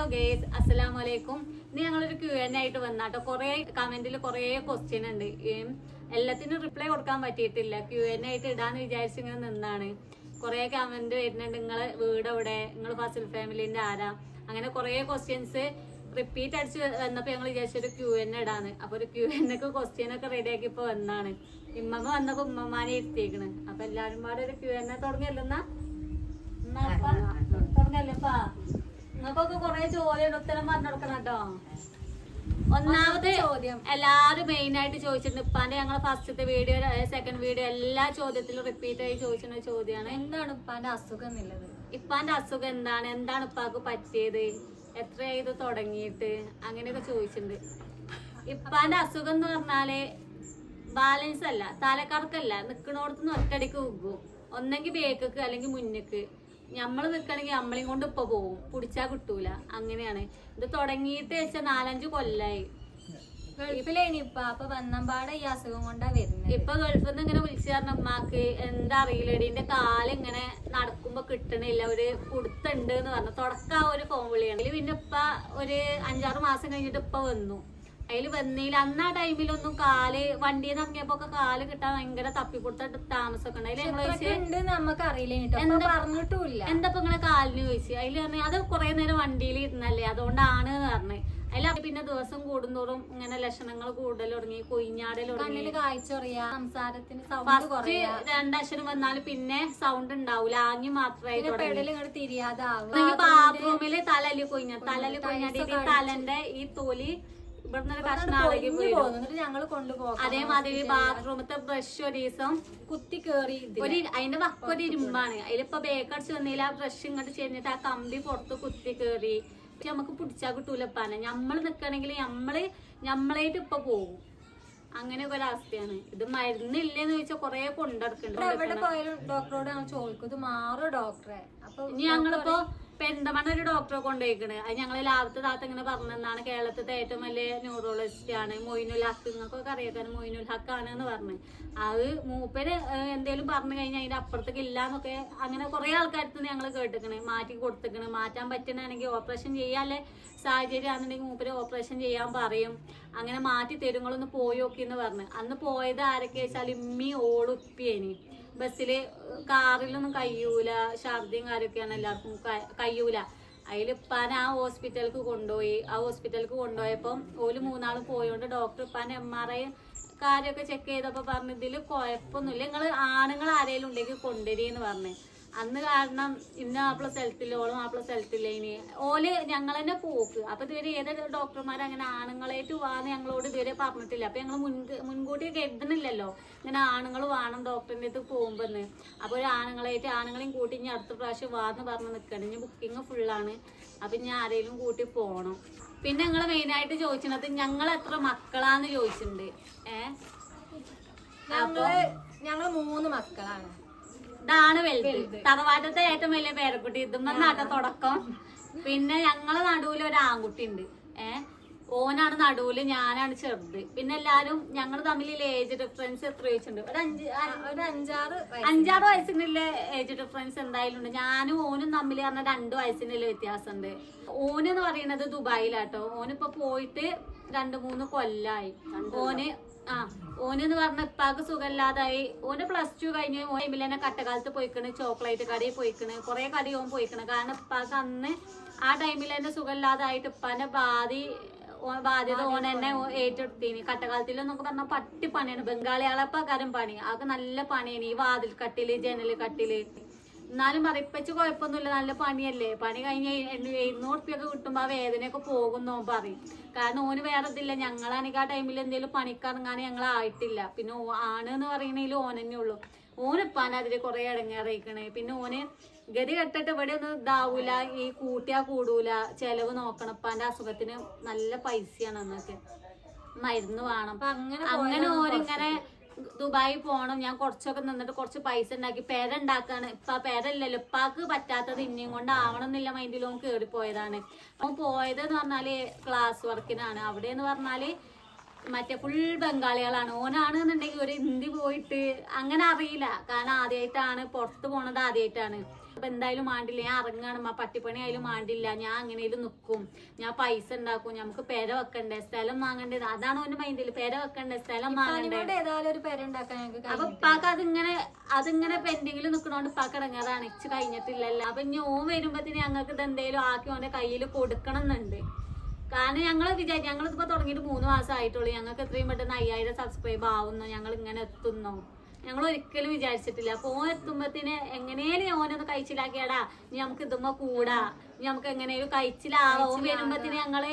Hello guys അസ്സലാമു വലൈക്കും ഇന്ന് ഞങ്ങളൊരു ക്യു എൻ ആയിട്ട് വന്നാട്ടോ. കുറേ കമന്റിൽ കുറേ ക്വസ്റ്റ്യൻ ഉണ്ട്. എല്ലാത്തിനും റിപ്ലൈ കൊടുക്കാൻ പറ്റിയിട്ടില്ല. ക്യു എൻ ആയിട്ട് ഇടാന്ന് വിചാരിച്ച് ഇങ്ങനെ നിന്നാണ്. കുറേ കമന്റ് വരുന്നുണ്ട്. നിങ്ങളെ വീട് എവിടെ? നിങ്ങൾ ഫസിൽ ഫാമിലിന്റെ ആരാ? അങ്ങനെ കുറേ ക്വസ്റ്റ്യൻസ് റിപ്പീറ്റ് അടിച്ച് വന്നപ്പോ ഞങ്ങൾ വിചാരിച്ചൊരു ക്യൂ എൻ ഇടാന്ന്. അപ്പോൾ ഒരു ക്യൂ എന്നൊക്കെ ക്വസ്റ്റ്യൻ ഒക്കെ റെഡി ആക്കി ഇപ്പൊ വന്നാണ്. ഇമ്മമ്മ വന്നപ്പോ ഉമ്മമാനെ ഇരുത്തിയേക്കണ്. അപ്പൊ എല്ലാരും പാടെ ഒരു ക്യൂ എൻ തുടങ്ങിയല്ലെന്നാ തുടങ്ങല്ലപ്പാ നിങ്ങൾക്കൊക്കെ കൊറേ ചോദ്യം ഉത്തരം പറഞ്ഞെടുക്കണം കേട്ടോ. ഒന്നാമത് ചോദ്യം. എല്ലാരും മെയിൻ ആയിട്ട് ചോദിച്ചിട്ടുണ്ട്. ഉപ്പാന്റെ ഞങ്ങളെ ഫസ്റ്റത്തെ വീഡിയോ സെക്കൻഡ് വീഡിയോ എല്ലാ ചോദ്യത്തിലും റിപ്പീറ്റ് ആയി ചോദിച്ചിരുന്ന ചോദ്യമാണ്. എന്താണ് ഉപ്പാന്റെ അസുഖം എന്നുള്ളത്? ഇപ്പാന്റെ അസുഖം എന്താണ്? എന്താണ് ഇപ്പാക്ക് പറ്റിയത്? എത്ര ഇത് തുടങ്ങിയിട്ട്? അങ്ങനെയൊക്കെ ചോദിച്ചിട്ടുണ്ട്. ഇപ്പാന്റെ അസുഖം എന്ന് പറഞ്ഞാൽ ബാലൻസ് അല്ല തലക്കറക്കല്ല നിക്കണോടത്തുനിന്ന് ഒറ്റടിക്ക് ഉഗ്ഗും. ഒന്നെങ്കിൽ ബേക്കക്ക് അല്ലെങ്കിൽ മുന്നക്ക്. ഞമ്മൾ നിൽക്കണമെങ്കിൽ നമ്മളെയും കൊണ്ട് ഇപ്പൊ പോവും. പിടിച്ചാ കിട്ടൂല. അങ്ങനെയാണ്. ഇത് തുടങ്ങിയിട്ട് വെച്ചാൽ നാലഞ്ച് കൊല്ലായി. ഗൾഫിലേനി ഇപ്പ അപ്പൊ വന്നമ്പാടെ ഈ അസുഖം കൊണ്ടാ വരുന്നത്. ഇപ്പൊ ഗൾഫിൽ നിന്ന് ഇങ്ങനെ വിളിച്ചു പറഞ്ഞ ഉമ്മാക്ക് എന്താ അറിയില്ല എടീന്റെ കാൽ ഇങ്ങനെ നടക്കുമ്പോ കിട്ടണില്ല. ഒരു കുടുത്തുണ്ട് എന്ന് പറഞ്ഞു. തുടക്കം ആ ഒരു ഫോൺ വിളിയാണ്. പിന്നെ ഇപ്പൊ ഒരു അഞ്ചാറ് മാസം കഴിഞ്ഞിട്ട് ഇപ്പൊ വന്നു. അതിൽ വന്നില്ല അന്ന് ആ ടൈമിലൊന്നും കാൽ വണ്ടിയിൽ നിന്ന് ഇറങ്ങിയപ്പോ ഒക്കെ കാൽ കിട്ടാൻ ഭയങ്കര തപ്പിക്കൊടുത്ത താമസമൊക്കെ ഉണ്ട് അതിൽ ഞങ്ങൾ നമുക്ക് അറിയില്ല എന്താ- നിങ്ങളെ കാലിന് ചോദിച്ചു അതിൽ പറഞ്ഞു അത് കുറെ നേരം വണ്ടിയിൽ ഇരുന്നല്ലേ അതുകൊണ്ടാണ് പറഞ്ഞു. അതിൽ പിന്നെ ദിവസം കൂടുന്തോറും ഇങ്ങനെ ലക്ഷണങ്ങൾ കൂടുതൽ തുടങ്ങി കൊയിഞ്ഞാടൽ ഫസ്റ്റ് രണ്ടക്ഷരം വന്നാൽ പിന്നെ സൗണ്ട് ഉണ്ടാവൂല ആഞ്ഞു മാത്രമായി ബാത്റൂമിൽ തലല് കൊയിഞ്ഞ തലല് കൊയിഞ്ഞാട്ടി ഈ തലന്റെ ഈ തൊലി എന്നിട്ട് കൊണ്ടുപോകാം അതേമാതിരി ബാത്റൂമത്തെ ബ്രഷ് ഒരു ദിവസം കുത്തി കേറി. ഒരു അതിന്റെ വക്കൊരു ഇരുമ്പാണ്. അതിലിപ്പോ ബേക്കടിച്ച് വന്നില്ല ആ ബ്രഷ് ഇങ്ങോട്ട് ചെന്നിട്ട് ആ കമ്പി പുറത്ത് കുത്തി കേറി. നമുക്ക് പിടിച്ചാ കിട്ടൂല പാന ഞമ്മൾ നിക്കണെങ്കിൽ ഞമ്മൾ ഞമ്മളായിട്ട് ഇപ്പൊ പോകും അങ്ങനെയൊക്കെ ഒരവസ്ഥയാണ് ഇത് മരുന്നില്ലെന്ന് ചോദിച്ചാൽ കൊറേ എവിടെ പോയാലും ഡോക്ടറോട് ഞങ്ങൾ ചോദിക്കും. ഇത് മാറും ഡോക്ടറെ? അപ്പൊ ഇനി ഞങ്ങളിപ്പോ പെരിന്തമണ്ണ ഒരു ഡോക്ടറെ കൊണ്ടുപോയിക്കണ്? അത് ഞങ്ങൾ ലാഭത്തെ താത്ത ഇങ്ങനെ പറഞ്ഞെന്നാണ് കേരളത്തിലെ ഏറ്റവും വലിയ ന്യൂറോളജിസ്റ്റ് ആണ്. മൊയിനുൽ ഹക്ക് നിങ്ങൾക്കൊക്കെ അറിയാൻ മൊയിനുൽ ആണ് എന്ന് പറഞ്ഞു. അത് മൂപ്പര് എന്തേലും പറഞ്ഞു കഴിഞ്ഞാൽ അതിന്റെ അപ്പുറത്തേക്ക് ഇല്ല എന്നൊക്കെ അങ്ങനെ കുറെ ആൾക്കാർക്ക് ഞങ്ങൾ കേട്ടിക്കണ്. മാറ്റി കൊടുത്തിക്കണ്. മാറ്റാൻ പറ്റണമെങ്കിൽ ഓപ്പറേഷൻ ചെയ്യാല്ലേ സാഹചര്യം ആണെന്നുണ്ടെങ്കിൽ മൂപ്പര് ഓപ്പറേഷൻ ചെയ്യാൻ പറയും. അങ്ങനെ മാറ്റി തരുങ്ങളൊന്ന് പോയി നോക്കി എന്ന് പറഞ്ഞു. അന്ന് പോയത് ആരൊക്കെ വെച്ചാൽ ഇമ്മി ഓളും ബസ്സിൽ കാറിലൊന്നും കഴിയൂല ഛർദിയും കാര്യമൊക്കെയാണ് എല്ലാവർക്കും കയ്യൂല. അതിൽ ഇപ്പാൻ ആ ഹോസ്പിറ്റലിലേക്ക് കൊണ്ടുപോയി. ആ ഹോസ്പിറ്റലിലേക്ക് കൊണ്ടുപോയപ്പം ഓൽ മൂന്നാൾ പോയോണ്ട് ഡോക്ടർ ഇപ്പാൻ എം ആർ ഐ കാര്യമൊക്കെ ചെക്ക് ചെയ്തപ്പോൾ പറഞ്ഞു ഇതിൽ കുഴപ്പമൊന്നുമില്ല. നിങ്ങൾ ആണുങ്ങൾ ആരെങ്കിലും ഉണ്ടെങ്കിൽ കൊണ്ടുവരിയെന്ന് പറഞ്ഞു. അന്ന് കാരണം ഇന്ന ആപ്പിള സ്ഥലത്തില്ല ഓളും ആപ്പിള സ്ഥലത്തില്ല ഇനി. ഓൽ ഞങ്ങൾ തന്നെ പോക്ക്. അപ്പൊ ഇതുവരെ ഏത് ഡോക്ടർമാർ അങ്ങനെ ആണുങ്ങളായിട്ട് വാന്ന് ഞങ്ങളോട് ഇതുവരെ പറഞ്ഞിട്ടില്ല. അപ്പൊ ഞങ്ങൾ മുൻകൂട്ടി കരുതണില്ലല്ലോ ഇങ്ങനെ ആണുങ്ങൾ വേണം ഡോക്ടറിന്റെ അടുത്ത് പോകുമ്പോന്ന്. അപ്പൊ ഒരു ആണുങ്ങളായിട്ട് ആണുങ്ങളെയും കൂട്ടി ഇനി അടുത്ത പ്രാവശ്യം വാന്ന് പറഞ്ഞ് നിൽക്കണം ഇനി ബുക്കിംഗ് ഫുള്ളാണ് അപ്പൊ ഇനി ആരെങ്കിലും കൂട്ടി പോകണം പിന്നെ നിങ്ങൾ മെയിൻ ആയിട്ട് ചോദിച്ചത് ഞങ്ങൾ എത്ര മക്കളാന്ന് ചോദിച്ചിട്ടുണ്ട് ഏഹ് ഞങ്ങൾ ഞങ്ങൾ മൂന്ന് മക്കളാണ്. ഇതാണ് വലുത്. തറവാട്ടത്തെ ഏറ്റവും വലിയ പേരക്കുട്ടി. ഇതും നാട്ടെ തുടക്കം. പിന്നെ ഞങ്ങളെ നടുവിൽ ഒരു ആൺകുട്ടി ഉണ്ട് ഏഹ് ഓനാണ് നടുവിൽ ഞാനാണ് ചെറുത്. പിന്നെ എല്ലാരും ഞങ്ങൾ തമ്മിൽ ഏജ് ഡിഫറൻസ് എത്ര വെച്ചിട്ടുണ്ട് ഒരു അഞ്ച് ഒരു അഞ്ചാറ് അഞ്ചാറ് വയസ്സിനുള്ള ഏജ് ഡിഫറൻസ് എന്തായാലും ഉണ്ട്. ഞാനും ഓനും തമ്മിൽ പറഞ്ഞ രണ്ട് വയസ്സിനുള്ള വ്യത്യാസമുണ്ട്. ഓന് എന്ന് പറയുന്നത് ദുബായിലാട്ടോ. ഓനിപ്പോ പോയിട്ട് രണ്ട് മൂന്ന് കൊല്ലായി. ഓന് ആ ഓനെന്ന് പറഞ്ഞ ഇപ്പാക്ക് സുഖമില്ലാതായി. ഓന് പ്ലസ് ടു കഴിഞ്ഞ് ഓൻ ടൈമിൽ തന്നെ കട്ടക്കാലത്ത് പോയിക്കണ് ചോക്ലേറ്റ് കടയിൽ പോയിക്കണ് കുറെ കടി ഓൻ പോയിക്കണ്. കാരണം ഇപ്പാക്ക് അന്ന് ആ ടൈമിൽ തന്നെ സുഖമില്ലാതായിട്ട് ഇപ്പാന്റെ ബാധി ബാധ്യത ഓൻ തന്നെ ഓ- കട്ടകാലത്തിൽ നമുക്ക് പറഞ്ഞാൽ പട്ടി പണിയാണ്. ബംഗാളികളെപ്പക്കാരും പണി. അതൊക്കെ നല്ല പണിയാണ് ഈ വാതിൽ കട്ടിൽ ജനൽ കട്ടിൽ എന്നാലും മറിപ്പച്ച് കുഴപ്പമൊന്നുമില്ല നല്ല പണിയല്ലേ? പണി കഴിഞ്ഞ് എഴുന്നൂറ് ഉറുപ്പ്യൊക്കെ കിട്ടുമ്പോ ആ വേദനയൊക്കെ പോകുന്നു? പറയും. കാരണം ഓന് വേറെ ഇതില്ല. ഞങ്ങളാണെങ്കിൽ ആ ടൈമിൽ എന്തെങ്കിലും പണിക്കിറങ്ങാൻ ഞങ്ങൾ ആയിട്ടില്ല. പിന്നെ ആണ് എന്ന് പറയണേലും ഓൻ തന്നെ ഉള്ളൂ ഓനിപ്പാൻ അതിൽ കുറെ ഇടങ്ങേറിയിക്കണേ പിന്നെ ഓന് ഗതി കെട്ടിട്ട് ഇവിടെ ഒന്നും ഇതാവൂല ഈ കൂട്ടിയാ കൂടൂല. ചെലവ് നോക്കണം. ഇപ്പാന്റെ അസുഖത്തിന് നല്ല പൈസയാണ് അന്നൊക്കെ. മരുന്ന് വേണം. അപ്പൊ അങ്ങനെ അങ്ങനെ ഓരിങ്ങനെ ദുബായി പോണം ഞാൻ കുറച്ചൊക്കെ നിന്നിട്ട് കുറച്ച് പൈസ ഉണ്ടാക്കി പേര ഉണ്ടാക്കാണ്. ഇപ്പൊ പേരല്ലല്ലോ ഇപ്പാക്ക് പറ്റാത്തത് ഇനിയും കൊണ്ട് ആവണം എന്നില്ല മൈൻഡിൽ ഓൻ കേറി പോയതാണ് അവൻ പോയത് എന്ന് പറഞ്ഞാൽ ക്ലാസ് വർക്കിനാണ് അവിടെ എന്ന് പറഞ്ഞാൽ മറ്റേ ഫുൾ ബംഗാളികളാണ്. ഓനാണ് എന്നുണ്ടെങ്കിൽ ഒരു ഹിന്ദി പോയിട്ട് അങ്ങനെ അറിയില്ല. കാരണം ആദ്യമായിട്ടാണ് പുറത്ത് പോണത് ആദ്യമായിട്ടാണ് ഇപ്പൊ എന്തായാലും മാണ്ടില്ല. ഞാൻ ഇറങ്ങണം. ആ പട്ടിപ്പണി ആയാലും മാണ്ടില്ല. ഞാൻ അങ്ങനെയും നിൽക്കും ഞാൻ പൈസ ഉണ്ടാക്കും. നമുക്ക് പെര വെക്കണ്ടേ? സ്ഥലം വാങ്ങണ്ടേ? അതാണ് ഓന്റെ മൈൻഡിൽ പെര വെക്കണ്ടേ? സ്ഥലം വാങ്ങണ്ടേ? ഏതായാലും ഒരു പേര് ഉണ്ടാക്കാൻ ഞങ്ങൾക്ക് അപ്പൊ ഉപ്പാക്ക് അതിങ്ങനെ അതിങ്ങനെ പെൻഡിങ്ങിൽ നിക്കണോണ്ട് ഉപ്പാക്ക് ഇറങ്ങാതാണ്. ഇച്ച് കഴിഞ്ഞിട്ടില്ലല്ലോ. അപ്പൊ ഇനി ഓൻ വരുമ്പത്തിന് ഞങ്ങൾക്ക് ഇത് എന്തേലും ആക്കി ഓന്റെ കയ്യിൽ കൊടുക്കണം എന്നുണ്ട് കാരണം ഞങ്ങൾ വിചാരിച്ചു ഞങ്ങൾ ഇപ്പൊ തുടങ്ങിയിട്ട് മൂന്ന് മാസം ആയിട്ടുള്ളൂ. ഞങ്ങൾക്ക് എത്രയും പെട്ടെന്ന് അയ്യായിരം സബ്സ്ക്രൈബ് ആവുന്നു. ഞങ്ങൾ ഇങ്ങനെ എത്തുന്നു. ഞങ്ങൾ ഒരിക്കലും വിചാരിച്ചിട്ടില്ല. അപ്പൊ ഓൻ എത്തുമ്പത്തിന് എങ്ങനെയും ഓനൊന്ന് കഴിച്ചിലാക്കിയാടാ. ഇനി നമുക്ക് ഇതുമ്മ കൂടാ. ഇനി നമുക്ക് എങ്ങനെയും കഴിച്ചിലാവാ. ഓൻ വരുമ്പത്തിന് ഞങ്ങൾ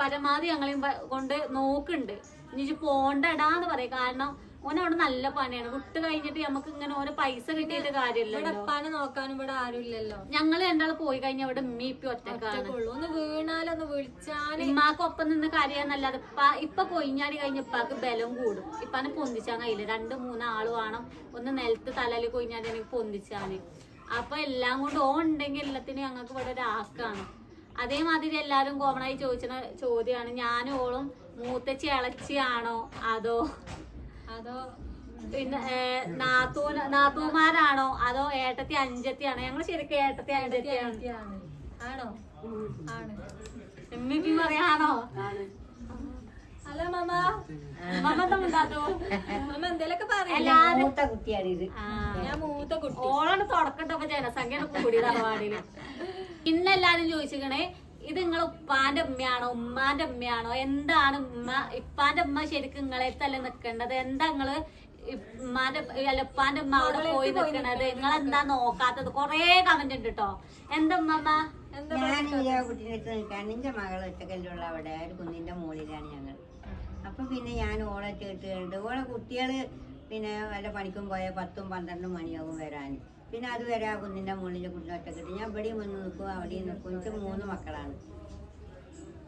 പരമാവധി ഞങ്ങളെയും കൊണ്ട് നോക്കുന്നുണ്ട് ഇനി ഇജ്ജ് പോണ്ടടാന്ന് പറയും. കാരണം ഓൻ അവിടെ നല്ല പണിയാണ്. വിട്ട് കഴിഞ്ഞിട്ട് നമുക്ക് ഇങ്ങനെ ഓരോ പൈസ കിട്ടിയിട്ട് കാര്യമില്ല ഉപ്പാനെ നോക്കാനും ഇവിടെ ആരും ഇല്ലല്ലോ. ഞങ്ങൾ രണ്ടാൾ പോയി കഴിഞ്ഞാൽ അവിടെ ഉമ്മി ഇപ്പൊ ഒറ്റക്കാണ്. ഒന്ന് വീണാലൊന്ന് വിളിച്ചാൽ ഉമ്മാക്കൊപ്പം നിന്ന് കരയാന്നല്ലാതെ ഇപ്പ ഇപ്പൊ കൊയിഞ്ഞാടി കഴിഞ്ഞ ഇപ്പാക്ക് ബലം കൂടും. ഇപ്പാനെ പൊന്തിച്ചാൻ കഴിയില്ല. രണ്ട് മൂന്ന് ആൾ വേണം. ഒന്ന് നിലത്ത് തലയിൽ കൊയിഞ്ഞാടി എനിക്ക് പൊന്തിച്ചാന് അപ്പൊ എല്ലാം കൊണ്ട് ഓ ഉണ്ടെങ്കിൽ എല്ലാത്തിനും ഞങ്ങൾക്ക് ഇവിടെ ഒരു ആക്കാണ്. അതേമാതിരി എല്ലാരും കോമണായി ചോദിച്ച ചോദ്യമാണ് ഞാനും ഓളും മൂത്തച്ചി ഇളച്ചിയാണോ അതോ അതോ പിന്നെ ഏഹ്, നാത്തൂന് നാത്തൂമാരാണോ അതോ ഏട്ടത്തി അഞ്ചത്തിയാണോ? ഞങ്ങൾ ശരിക്കും ഏട്ടത്തി അഞ്ചത്തിയാണ് ആണ്. ആണോ. ആണ്? എമ്മി പറയാണോ? മമ്മ മമ്മ എന്തേലൊക്കെ എല്ലാരും മൂത്ത കുട്ടിയാണ് ഇത്. ഞാൻ മൂത്ത കുട്ടി. ഓളാണ് തുടക്കട്ടപ്പോ ജനസംഖ്യ കൂടിയത് തറവാടിൽ ഇന്നെല്ലാരും എല്ലാരും ചോദിച്ചിക്കണേ ഇത് നിങ്ങൾ ഉപ്പാന്റെ ഉമ്മയാണോ ഉമ്മാന്റെ ഉമ്മയാണോ? എന്താണ് ഉമ്മ ഇപ്പാന്റെ ഉമ്മ ശരിക്കും നിങ്ങളെ തന്നെ നിക്കേണ്ടത് എന്താ നിങ്ങൾ ഉമ്മാന്റെ അല്ല ഉപ്പാന്റെ ഉമ്മ അവിടെ പോയി നിക്കണത്? നിങ്ങൾ എന്താ നോക്കാത്തത്? കൊറേ കമന്റ് ഉണ്ട് കേട്ടോ എന്താ ഉമ്മമ്മ എന്താ ഞാൻ നിൽക്കാൻ എന്റെ മകൾ ഒറ്റക്കല്ലുള്ള അവിടെ. ഒരു കുന്നിന്റെ മുകളിലാണ് ഞങ്ങൾ. അപ്പൊ പിന്നെ ഞാൻ ഓളെ കേട്ടുകൊണ്ട് ഓളെ കുട്ടികൾ പിന്നെ വല്ല പണിക്കും പോയാൽ പത്തും പന്ത്രണ്ടും മണിയാവും വരാൻ പിന്നെ അത് വരെ ആ കുന്നിന്റെ മുകളിൽ കുട്ടി. ഒറ്റക്കിട്ട് ഞാൻ ഇവിടെയും വന്ന് നിൽക്കും അവിടെയും നിൽക്കും. എനിക്ക് മൂന്ന് മക്കളാണ്.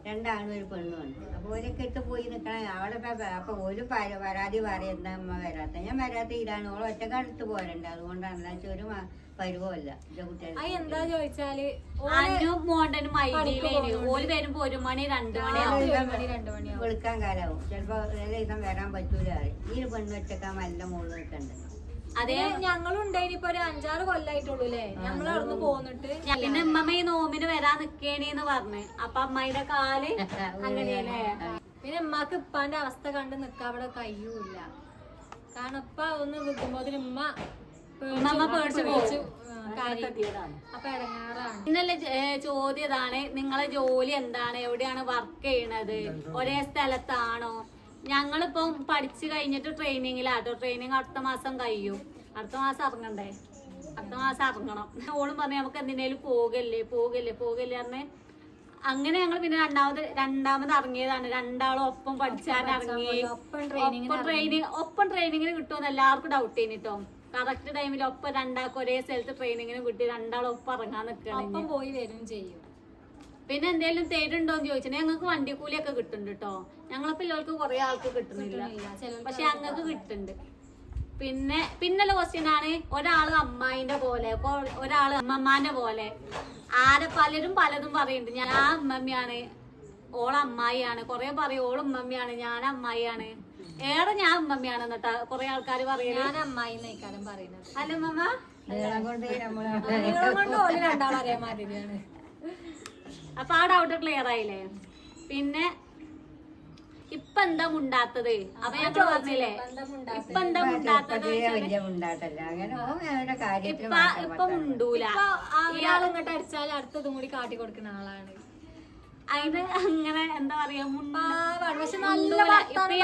രണ്ടാണും ഒരു പെണ്ണുമാണ് അപ്പോൾ ഓരൊക്കെ ഇട്ട് പോയി നിൽക്കണം അവിടെ അപ്പോൾ അപ്പൊ ഒരു പര- പരാതി പറയുന്ന അമ്മ വരാത്ത? ഞാൻ വരാത്ത ഇതാണ്. ഓൾ ഒറ്റയ്ക്ക് അടുത്ത് പോരണ്ട. അതുകൊണ്ടാണ്. എന്താ ചോദിച്ചാൽ ഓൽ വരുമ്പോ ഒരു മണി രണ്ടു മണി വെളുക്കാൻ കാലാവും ചിലപ്പോ വരാൻ പറ്റൂല. ഈ ഒരു പെണ്ണ് ഒറ്റക്കാൻ നല്ല മുകളിൽ നിൽക്കണ്ട്? അതേ. ഞങ്ങളും ഉണ്ടായിന് ഇപ്പൊ ഒരു അഞ്ചാറ് കൊല്ലായിട്ടുള്ളൂ അല്ലേ നമ്മൾ അവിടുന്ന് പോന്നിട്ട് പിന്നെ ഉമ്മമ്മ ഈ നോമിന് വരാൻ നിക്കേനേന്ന് പറഞ്ഞ്. അപ്പൊ അമ്മയുടെ കാൽ അങ്ങനെയല്ലേ? പിന്നെ ഉമ്മക്ക് ഇപ്പാന്റെ അവസ്ഥ കണ്ട് നിക്കാൻ അവിടെ കഴിയൂല കാരണം ഉപ്പ ഒന്ന് നിൽക്കുമ്പോതിന് ഉമ്മ ഉമ്മമ്മ പേടിച്ച് പോയിച്ചു കാര്യം. അപ്പൊ ഇടങ്ങാറാണ്. ഇന്നലെ ചോദ്യം നിങ്ങളെ ജോലി എന്താണ്? എവിടെയാണ് വർക്ക് ചെയ്യണത്? ഒരേ സ്ഥലത്താണോ? ഞങ്ങളിപ്പം പഠിച്ചു കഴിഞ്ഞിട്ട് ട്രെയിനിങ്ങിലാട്ടോ ട്രെയിനിങ് അടുത്ത മാസം കഴിയും. അടുത്ത മാസം ഇറങ്ങണ്ടേ? അടുത്ത മാസം ഇറങ്ങണം. ഓളും പറഞ്ഞു നമുക്ക് എന്തിനേലും പോകല്ലേ പോകല്ലേ പോകല്ലേ പറഞ്ഞ് അങ്ങനെ ഞങ്ങൾ പിന്നെ രണ്ടാമത് രണ്ടാമത് ഇറങ്ങിയതാണ്. രണ്ടാളും ഒപ്പം പഠിച്ചാൻ ഇറങ്ങി. ഒപ്പം ട്രെയിനിങ് ഒപ്പം ട്രെയിനിങ്ങിന് കിട്ടുമെന്ന് എല്ലാവർക്കും ഡൗട്ട് ചെയ്തിട്ടോ കറക്റ്റ് ടൈമിൽ ഒപ്പം രണ്ടാൾക്ക് ഒരേ സ്ഥലത്ത് ട്രെയിനിങ്ങിന് കിട്ടി. രണ്ടാളും ഒപ്പം ഇറങ്ങാൻ നിൽക്കണം ഒപ്പം പോയി വരും ചെയ്യും. പിന്നെ എന്തെങ്കിലും തേടുണ്ടോന്ന് ചോദിച്ചാൽ ഞങ്ങൾക്ക് വണ്ടി കൂലിയൊക്കെ കിട്ടുന്നുണ്ട് കേട്ടോ ഞങ്ങളെ പിള്ളേർക്ക് കുറെ ആൾക്ക് കിട്ടുന്നില്ല. പക്ഷെ ഞങ്ങൾക്ക് കിട്ടുന്നുണ്ട്. പിന്നെ പിന്നല്ല ക്വസ്റ്റ്യൻ ആണ്. ഒരാൾ അമ്മായിന്റെ പോലെ ഒരാൾ അമ്മമ്മാന്റെ പോലെ ആരെ പലരും പലതും പറയുന്നുണ്ട് ഞാൻ ആ അമ്മമ്മയാണ്. ഓള അമ്മായിയാണ്. കൊറേ പറയും ഓൾ ഉമ്മമ്മയാണ്. ഞാൻ അമ്മായിയാണ്. ഏറെ ഞാൻ ഉമ്മമ്മയാണ് എന്നിട്ടാ കൊറേ ആൾക്കാർ പറയും ഞാൻ അമ്മായി പറയുന്നത് അല്ല ഉമ്മമ്മ? കൊണ്ട് ഓൽ രണ്ടാളറിയാൻ മാതിരിയാണ് അപ്പൊ ആ ഡൗട്ട് ക്ലിയർ ആയില്ലേ? പിന്നെ ഇപ്പൊ എന്താ മുണ്ടാത്തത്? അപ്പൊ ഞാൻ പറഞ്ഞില്ലേ ഇപ്പൊ എന്താ മുണ്ടാത്തത്? ഇപ്പൊ ഇപ്പൊ മുണ്ടൂല. ഇയാൾ ഇങ്ങോട്ട് അടിച്ചാൽ അടുത്തതും കൂടി കാട്ടി കൊടുക്കുന്ന ആളാണ്. അതിന് അങ്ങനെ എന്താ പറയാ മുണ്ടാ പാവാണ്. പക്ഷെ നല്ല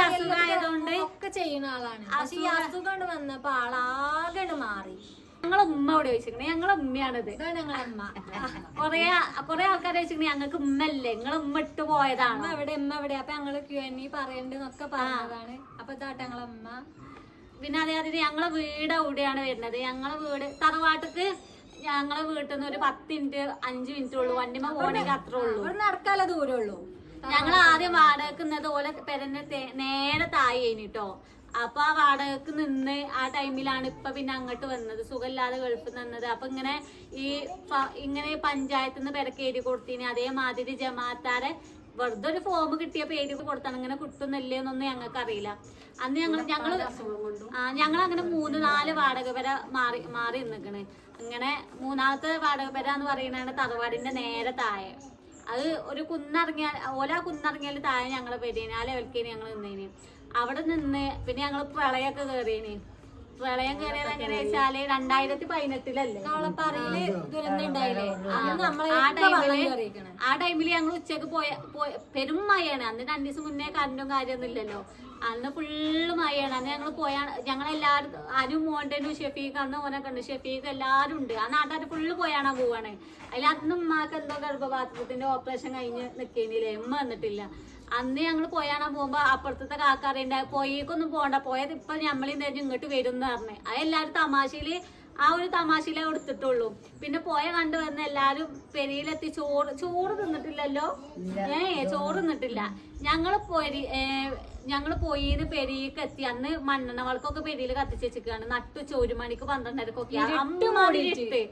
അസുഖമായതുകൊണ്ട് ഒക്കെ ചെയ്യുന്ന ആളാണ്. പക്ഷെ ഈ അസുഖം കൊണ്ട് വന്നപ്പോ ആളാകെ മാറി. ഞങ്ങളെ ഉമ്മയോട് ചോദിച്ചിരിക്കണേ. ഞങ്ങളെ ഉമ്മയാണിത്. കൊറേ കൊറേ ആൾക്കാർ ചോദിച്ചിരിക്കണേ ഞങ്ങൾക്ക് ഉമ്മല്ലേ നിങ്ങളെ ഉമ്മ ഇട്ട് പോയതാണ്? അമ്മ എവിടെ? ഉമ്മ എവിടെ? അപ്പൊ ഞങ്ങൾ ക്യു എൻ ഇ പറയണ്ടെന്നൊക്കെ പറഞ്ഞതാണ്. അപ്പൊ ഇതാട്ടെ ഞങ്ങളെ ഉമ്മ. പിന്നെ അതേമാതിരി ഞങ്ങളെ വീട് എവിടെയാണ് വരുന്നത്. ഞങ്ങളെ വീട് തറവാട്ടക്ക് ഞങ്ങളെ വീട്ടിൽ നിന്ന് ഒരു പത്ത് മിനിറ്റ് അഞ്ച് മിനിറ്റ് ഉള്ളൂ. വണ്ടിമ പോകണമെങ്കിൽ അത്ര ഉള്ളൂ. നടക്കാല ദൂരമുള്ളൂ ഞങ്ങൾ ആദ്യം വാടകക്കുന്നത് ഓലെ പെരന്റെ നേരെ താഴെ കഴിഞ്ഞിട്ടോ അപ്പൊ ആ വാടകക്ക് നിന്ന് ആ ടൈമിലാണ് ഇപ്പൊ പിന്നെ അങ്ങോട്ട് വന്നത്. സുഖമില്ലാതെ ഗൾഫിൽ നിന്നത് അപ്പൊ ഇങ്ങനെ ഈ ഇങ്ങനെ പഞ്ചായത്തിൽ നിന്ന് പെരക്ക് എഴുതി കൊടുത്തിന്. അതേമാതിരി ജമാഅത്താരെ വെറുതെ ഒരു ഫോം കിട്ടിയ പേര് കൊടുത്താണ്. ഇങ്ങനെ കിട്ടുന്നില്ലേ എന്നൊന്നും ഞങ്ങൾക്ക് അറിയില്ല. അന്ന് ഞങ്ങൾ ഞങ്ങൾ ആ ഞങ്ങൾ അങ്ങനെ മൂന്ന് നാല് വാടക വരെ മാറി മാറി നിന്നിക്കണ്. ഇങ്ങനെ മൂന്നാമത്തെ വാടക പെര എന്ന് പറയുന്നതാണ് തറവാടിന്റെ നേരെ താഴെ. അത് ഒരു കുന്നിറങ്ങിയാൽ ഓല കുന്നിറങ്ങിയാൽ താഴെ ഞങ്ങളെ പേര് ആ ലെവൽക്കേന് ഞങ്ങൾ നിന്നേന്. അവിടെ നിന്ന് പിന്നെ ഞങ്ങൾ പ്രളയൊക്കെ കയറിയേനെ പ്രളയം കയറിയത് എങ്ങനെയാ വെച്ചാൽ രണ്ടായിരത്തി പതിനെട്ടിലല്ലേ? കവളപ്പാറയിൽ ദുരന്തം ഉണ്ടായില്ലേ? അന്ന് നമ്മളെ ആ ടൈമിൽ ആ ടൈമിൽ ഞങ്ങൾ ഉച്ചയ്ക്ക് പോയ പോയ- പെരും മഴയാണ്. അന്ന് രണ്ടു ദിവസം മുന്നേ കറണ്ടും കാര്യമൊന്നും ഇല്ലല്ലോ. അന്ന് ഫുള്ള് മഴയാണ്. അന്ന് ഞങ്ങൾ പോയാ ഞങ്ങളെല്ലാരും അനു മോണ്ടനും ഷെഫീഖ് അന്ന് ഓനൊക്കെ ഉണ്ട്. ഷെഫീഖ് എല്ലാരും ഉണ്ട്. ആ നാട്ടുകാർ ഫുള്ള് പോയാണ് പോവാണ്. അതിൽ അന്ന് ഉമ്മാക്ക് എന്തോ ഗർഭപാത്രത്തിന്റെ ഓപ്പറേഷൻ കഴിഞ്ഞ് നിക്കേനില്ലേ. ഉമ്മ വന്നിട്ടില്ല. അന്ന് ഞങ്ങൾ പോയാണാ പോകുമ്പോ അപ്പുറത്തെ കാക്ക അറിയണ്ട പോയേക്കൊന്നും പോണ്ട പോയത് ഇപ്പൊ ഞമ്മളിന്ന് ഇങ്ങോട്ട് വരും എന്ന് പറഞ്ഞ്. അത് എല്ലാരും തമാശയിൽ ആ ഒരു തമാശയിലേ കൊടുത്തിട്ടുള്ളൂ പിന്നെ പോയ കണ്ടു വന്ന് എല്ലാരും പെരിയിലെത്തി ചോറ് ചോറ് തിന്നിട്ടില്ലല്ലോ? ഏ ചോറ് തിന്നിട്ടില്ല. ഞങ്ങൾ പൊരി ഏർ ഞങ്ങൾ പോയിന്ന് പെരിയൊക്കെ എത്തി. അന്ന് മണ്ണെണ്ണ വളക്കൊക്കെ പെരിയിൽ കത്തിച്ച് വെച്ചിരിക്കുകയാണ് നട്ടു ഒരു മണിക്ക് പന്ത്രണ്ടരക്കൊക്കെ അമ്മ ഇട്ട്